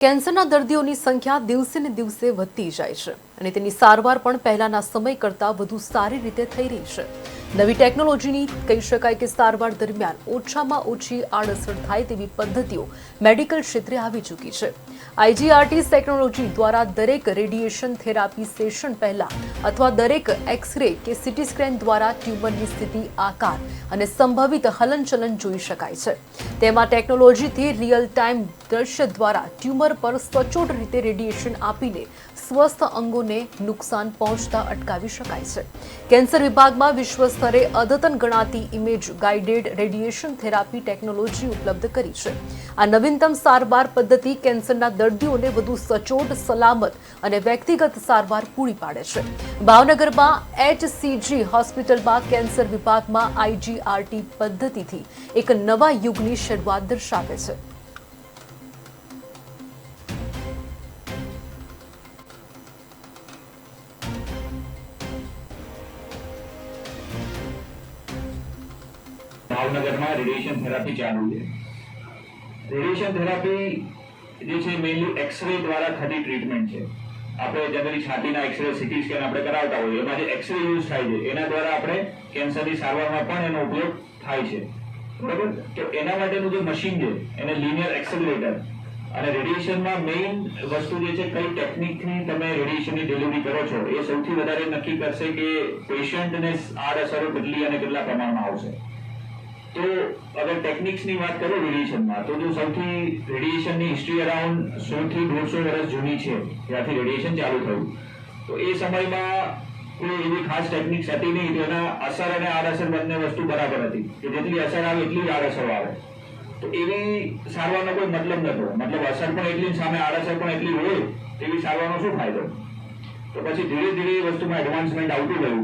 કેન્સરના દર્દીઓની સંખ્યા દિવસે ને દિવસે વધતી જાય છે અને તેની સારવાર પણ પહેલાના સમય કરતાં વધુ સારી રીતે થઈ રહી છે. નવી ટેકનોલોજીની કહી શકાય કે સારવાર દરમિયાન ઓછામાં ઓછી આડઅસર થાય તેવી પદ્ધતિઓ મેડિકલ ક્ષેત્રે આવી ચૂકી છે. આઈજીઆરટી ટેકનોલોજી દ્વારા દરેક રેડિયેશન થેરાપી સેશન પહેલા અથવા દરેક એક્સરે કે સિટી સ્કેન દ્વારા ટ્યુમરની સ્થિતિ, આકાર અને સંભવિત હલનચલન જોઈ શકાય છે. તેમાં ટેકનોલોજીથી રિયલ ટાઈમ દ્રશ્ય દ્વારા ટ્યુમર પર સચોટ રીતે રેડિયેશન આપીને સ્વસ્થ અંગોને નુકસાન પહોંચતા અટકાવી શકાય છે. કેન્સર વિભાગમાં વિશ્વ સ્તરે અદ્યતન ગણાતી image guided radiation therapy technology ઉપલબ્ધ કરી છે. આ નવીનતમ સારવાર પદ્ધતિ કેન્સરના દર્દીઓને વધુ સચોટ, સલામત અને વ્યક્તિગત સારવાર પૂરી પાડે છે. ભાવનગરમાં એચસીજી હોસ્પિટલમાં કેન્સર વિભાગમાં આઈજીઆરટી પદ્ધતિથી એક નવા યુગની શરૂઆત દર્શાવે છે. ભાવનગરમાં રેડિયેશન થેરાપી ચાલુ છે. રેડિયેશન થેરાપી જે છે મેઇનલી એક્સરે દ્વારા થતી ટ્રીટમેન્ટ છે. આપણે જનરલી છાતીના એક્સરે સિટી સ્કેન આપણે કરાવતા હોઈએ, એમાં જે એક્સરે યુઝ થાય છે, એના દ્વારા આપણે કેન્સરની સારવારમાં પણ એનો ઉપયોગ થાય છે. બરાબર? તો એના માટેનું જે મશીન છે, એને લિનિયર એક્સેલરેટર અને રેડિયેશનમાં મેઇન વસ્તુ જે છે, કઈ ટેકનિકથી તમે રેડિયેશનની ડિલિવરી કરો છો, એ સૌથી વધારે નક્કી કરશે કે પેશન્ટને આડઅસરો કેટલી અને કેટલા પ્રમાણમાં આવશે. તો અગર ટેકનિક્સની વાત કરું રેડિયેશનમાં તો જો સૌથી રેડિયેશનની હિસ્ટ્રી અરાઉન્ડ સો થી દોઢસો વર્ષ જૂની છે, ત્યાંથી રેડિયેશન ચાલુ થયું. તો એ સમયમાં કોઈ એવી ખાસ ટેકનિક્સ હતી નહીં તો એના અસર અને આડઅસર બંને વસ્તુ બરાબર હતી, કે જેટલી અસર આવે એટલી જ આડઅસર આવે. તો એવી સારવારનો કોઈ મતલબ નતો મતલબ અસર પણ એટલી સામે આડઅસર પણ એટલી હોય, તેવી સારવારનો શું ફાયદો? તો પછી ધીરે ધીરે એ વસ્તુમાં એડવાન્સમેન્ટ આવતું ગયું.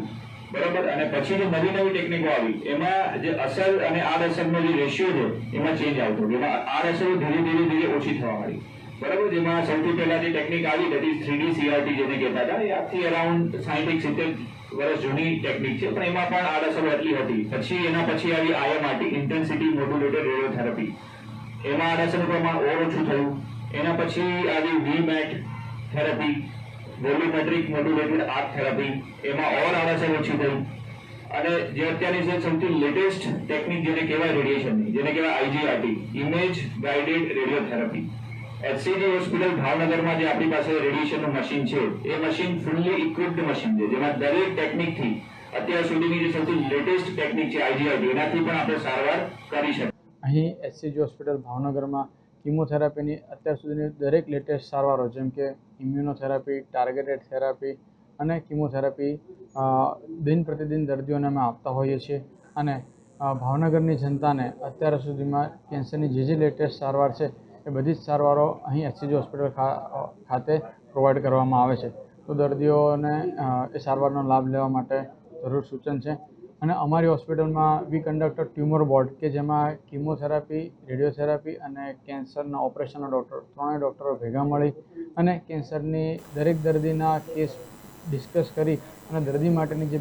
બરાબર? અને પછી જે નવી નવી ટેકનિકો આવી, એમાં જે અસર અને આડઅસરનો જે રેશિયો છે, એમાં ચેન્જ આવતો જેમાં આડઅસરો ધીરે ધીરે ધીરે ઓછી થવા માંડી. બરાબર? જેમાં સૌથી પહેલા જે ટેકનિક આવી હતી થ્રીડી સીઆરટી જેને કહેતા હતા, એ આજથી અરાઉન્ડ સાહીઠ, સિત્તેર વર્ષ જૂની ટેકનિક છે. પણ એમાં પણ આડઅસરો એટલી હતી. પછી એના પછી આવી આઈએમઆરટી ઇન્ટેન્સિટી મોડ્યુલેટેડ રેડિયોથેરાપી એમાં આડઅસરનું પ્રમાણ ઓર ઓછું થયું. એના પછી આવી VMAT therapy volumetric modulated arc therapy એમાં ઓર આડઅસર ઓછી થઈ. અને જે અત્યારની છે સૌથી લેટેસ્ટ ટેકનિક જેને કહેવાય રેડિયેશનની જેને કહેવાય IGRT image guided radiotherapy HCG hospital ભાવનગરમાં જે આપણી પાસે રેડિયેશનનું મશીન છે, એ મશીન ફૂલ્લી ઇક્વિપ્ડ મશીન છે. જેમાં દરેક ટેકનિકથી અત્યાર સુધીની જે સૌથી લેટેસ્ટ ટેકનિક છે આઈજીઆરટી એનાથી પણ આપણે સારવાર કરી શકીએ. અહીં એસસીજી હોસ્પિટલ ભાવનગરમાં કિમોથેરાપીની અત્યાર સુધીની દરેક લેટેસ્ટ સારવારો, જેમ કે ઇમ્યુનોથેરાપી ટાર્ગેટેડ થેરાપી અને કિમોથેરાપી દિન પ્રતિદિન દર્દીઓને અમે આપતા હોઈએ છીએ. અને ભાવનગરની જનતાને અત્યાર સુધીમાં કેન્સરની જે જે લેટેસ્ટ સારવાર છે, એ બધી જ સારવારો અહીં એસસીજી હોસ્પિટલ ખાતે પ્રોવાઈડ કરવામાં આવે છે. તો દર્દીઓને એ સારવારનો લાભ લેવા માટે જરૂર સૂચન છે. અને અમારી હોસ્પિટલમાં વી કન્ડક્ટ ટ્યુમર બોર્ડ કે જેમાં કિમોથેરાપી, રેડિયોથેરાપી અને કેન્સરના ઓપરેશનના ડૉક્ટર ત્રણેય ડૉક્ટરો ભેગા મળી અને કેન્સરની દરેક દર્દીના કેસ ડિસ્કસ કરી અને દર્દી માટેની જે